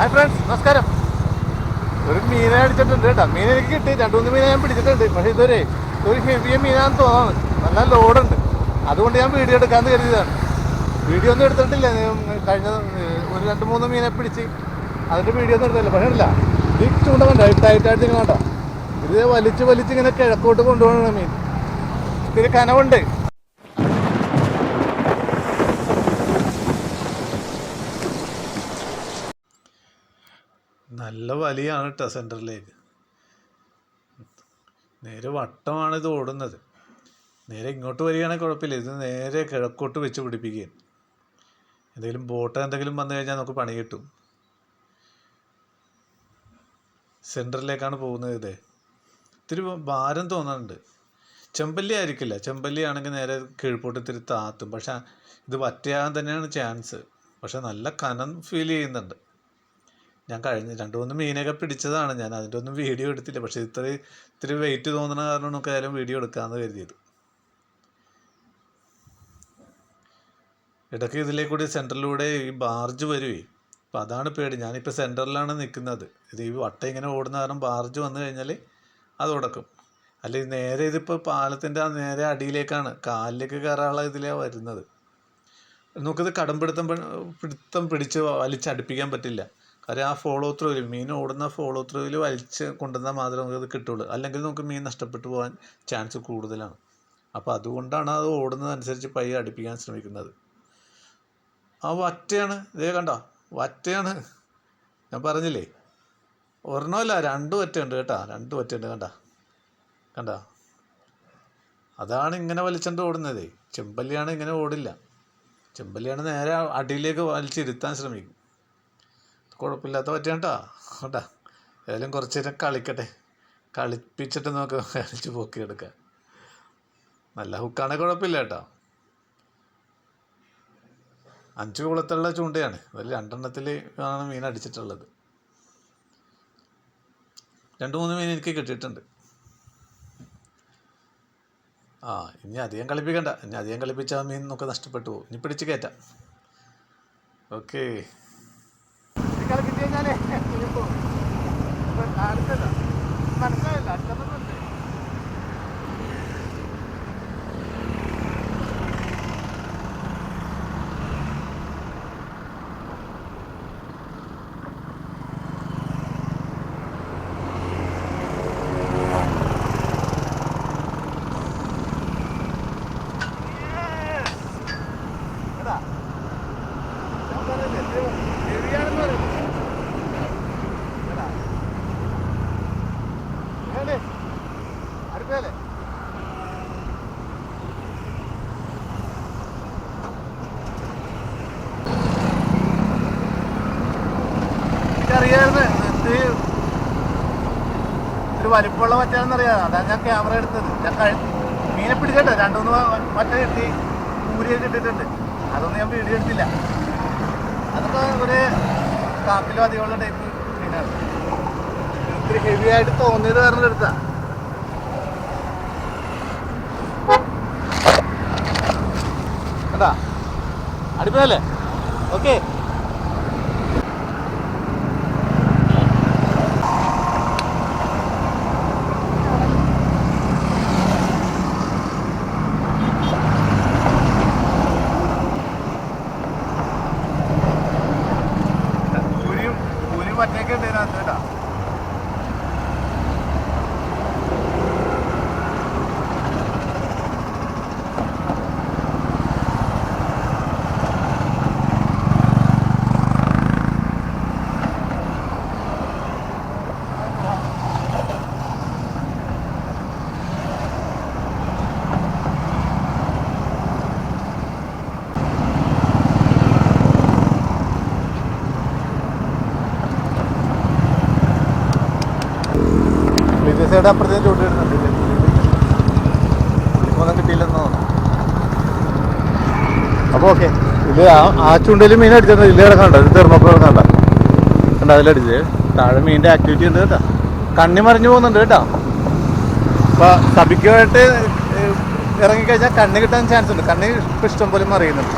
Hi friends നമസ്കാരം. ഒരു മീനെ അടിച്ചിട്ടുണ്ട് കേട്ടോ. മീൻ എനിക്ക് കിട്ടി. രണ്ടുമൂന്ന് മീനെ ഞാൻ പിടിച്ചിട്ടുണ്ട്. പക്ഷേ ഇതൊരു ഒരു ഹെവിയ മീനാന്ന് തോന്നുന്നു. നല്ല ലോഡുണ്ട് അതുകൊണ്ട് ഞാൻ വീഡിയോ എടുക്കാമെന്ന് കരുതിയതാണ്. വീഡിയോ ഒന്നും എടുത്തിട്ടില്ല. കഴിഞ്ഞ ഒരു രണ്ട് മൂന്ന് മീനെ പിടിച്ച് അതിന്റെ വീഡിയോ ഒന്നും എടുത്തില്ല. പക്ഷേ ഇല്ല ഈ ചൂണ്ട കണ്ടോ? ടൈറ്റായിട്ട് ഇങ്ങനെ കേട്ടോ ഇത് വലിച്ച് വലിച്ച് ഇങ്ങനെ കിഴക്കോട്ട് കൊണ്ടുപോകണം മീൻ. ഇത്തിരി കനവുണ്ട്. നല്ല വലിയാണ് കേട്ടോ സെന്ററിലേക്ക്. നേരെ വട്ടമാണ് ഇത് ഓടുന്നത്. നേരെ ഇങ്ങോട്ട് വരികയാണെങ്കിൽ കുഴപ്പമില്ല. ഇത് നേരെ കിഴക്കോട്ട് വെച്ച് പിടിപ്പിക്കുക എന്തെങ്കിലും ബോട്ട് എന്തെങ്കിലും വന്നു കഴിഞ്ഞാൽ നമുക്ക് പണി കിട്ടും. സെന്ററിലേക്കാണ് പോകുന്നത് ഇതേ. ഇത്തിരി ഭാരം തോന്നുന്നുണ്ട് ചെമ്പല്ലി ആയിരിക്കില്ല. ചെമ്പല്ലി ആണെങ്കിൽ നേരെ കീഴ്പോട്ട് ഇത്തിരി താത്തും. പക്ഷേ ഇത് വറ്റയാകാൻ തന്നെയാണ് ചാൻസ്. പക്ഷെ നല്ല കനം ഫീൽ ചെയ്യുന്നുണ്ട്. ഞാൻ കഴിഞ്ഞ രണ്ട് മൂന്ന് മീനൊക്കെ പിടിച്ചതാണ്. ഞാൻ അതിന്റെ ഒന്നും വീഡിയോ എടുത്തില്ല. പക്ഷേ ഇത്ര ഇത്തിരി വെയിറ്റ് തോന്നുന്ന കാരണം നമുക്ക് ആയാലും വീഡിയോ എടുക്കാമെന്ന് കരുതിയത്. ഇടയ്ക്ക് ഇതിലേ കൂടി സെന്ററിലൂടെ ഈ ബാർജ് വരുവേ. അപ്പം അതാണ് പേടി. ഞാനിപ്പോൾ സെന്ററിലാണ് നിൽക്കുന്നത് ഇത് ഈ വട്ട ഇങ്ങനെ ഓടുന്ന കാരണം ബാർജ് വന്നു കഴിഞ്ഞാൽ അത് ഉടക്കും. അല്ലെങ്കിൽ നേരെ ഇതിപ്പോൾ പാലത്തിന്റെ നേരെ അടിയിലേക്കാണ്. കാലിലേക്ക് കയറാനുള്ള ഇതിലാണ് വരുന്നത്. നമുക്കിത് കടം പിടുത്തം പിടുത്തം പിടിച്ച് വലിച്ചടുപ്പിക്കാൻ പറ്റില്ല. കാര്യം ആ ഫോളോ ത്രൂവിൽ മീൻ ഓടുന്ന ഫോളോ ത്രൂവിൽ വലിച്ച് കൊണ്ടുവന്നാൽ മാത്രമേ നമുക്കത് കിട്ടുള്ളൂ. അല്ലെങ്കിൽ നമുക്ക് മീൻ നഷ്ടപ്പെട്ടു പോകാൻ ചാൻസ് കൂടുതലാണ്. അപ്പോൾ അതുകൊണ്ടാണ് അത് ഓടുന്നതനുസരിച്ച് പയ്യെ അടുപ്പിക്കാൻ ശ്രമിക്കുന്നത്. ആ വറ്റയാണ്. ഇതേ കണ്ടോ? വറ്റയാണ്. ഞാൻ പറഞ്ഞില്ലേ? ഒരെണ്ണമല്ല രണ്ട് വറ്റയുണ്ട് കേട്ടാ. രണ്ട് വറ്റയുണ്ട് കണ്ട. കണ്ട? അതാണ് ഇങ്ങനെ വലിച്ചുകൊണ്ട് ഓടുന്നതേ. ചെമ്പല്ലിയാണ് ഇങ്ങനെ ഓടില്ല. ചെമ്പല്ലിയാണ് നേരെ അടിയിലേക്ക് വലിച്ചിരുത്താൻ ശ്രമിക്കും. കുഴപ്പമില്ലാത്ത പറ്റാണ്ടാ കേട്ടാ ഏതായാലും കുറച്ച് നേരം കളിക്കട്ടെ. കളിപ്പിച്ചിട്ട് നമുക്ക് കളിച്ച് പൊക്കിയെടുക്കാം. നല്ല ഹുക്കാണെങ്കിൽ കുഴപ്പമില്ല കേട്ടോ. അഞ്ച് കുളത്തുള്ള ചൂണ്ടയാണ്. അതിൽ രണ്ടെണ്ണത്തിൽ ആണ് മീൻ അടിച്ചിട്ടുള്ളത്. രണ്ട് മൂന്ന് മീൻ എനിക്ക് കിട്ടിയിട്ടുണ്ട്. ആ ഇനി അധികം കളിപ്പിക്കണ്ട. ഇനി അധികം കളിപ്പിച്ചാൽ മീൻ നമുക്ക് നഷ്ടപ്പെട്ടു പോകും. ഇനി പിടിച്ച് കയറ്റാം. ഓക്കേ. കളിപ്പിച്ച് കഴിഞ്ഞാലേ ഇനിയിപ്പോ വലിപ്പമുള്ള മറ്റാണെന്നറിയാം അതാണ് ഞാൻ ക്യാമറ എടുത്തത്. ഞാൻ കഴി മീനെ പിടിച്ചിട്ട് രണ്ടുമൂന്ന് മറ്റേ കിട്ടി കൂരിയൊക്കെ ഇട്ടിട്ടുണ്ട്. അതൊന്നും ഞാൻ വീഡിയോ എടുത്തില്ല. അതൊക്കെ ഒരു കാപ്പിലോ അധികമുള്ള ടൈപ്പ് മീനാണ്. ഇത്തിരി ഹെവി ആയിട്ട് തോന്നിയത് കാരണം എടുത്താ. കണ്ടാ? അടിപൊളിയല്ലേ ഓക്കെ മറ്റേക്ക് ഉണ്ട് കേട്ടോ. വിജയസയുടെ അപ്പുറത്തേക്ക് അപ്പൊ തോന്നുന്നു. അപ്പോൾ ഓക്കെ. ഇത് ആ ചൂണ്ടയിൽ മീൻ അടിച്ചത് ഇല്ല കിടക്കണ്ട ഇത് തെർമോക്കോൾ കണ്ട. കണ്ട അതിലടിച്ച് താഴെ മീന്റെ ആക്ടിവിറ്റി ഉണ്ട് കേട്ടോ. കണ്ണി മറിഞ്ഞു പോകുന്നുണ്ട് കേട്ടോ. അപ്പോൾ സഭിക്കുമായിട്ട് ഇറങ്ങിക്കഴിഞ്ഞാൽ കണ്ണ് കിട്ടാൻ ചാൻസ് ഉണ്ട്. കണ്ണ് ഇഷ്ടം പോലെ മറിയുന്നുണ്ട്.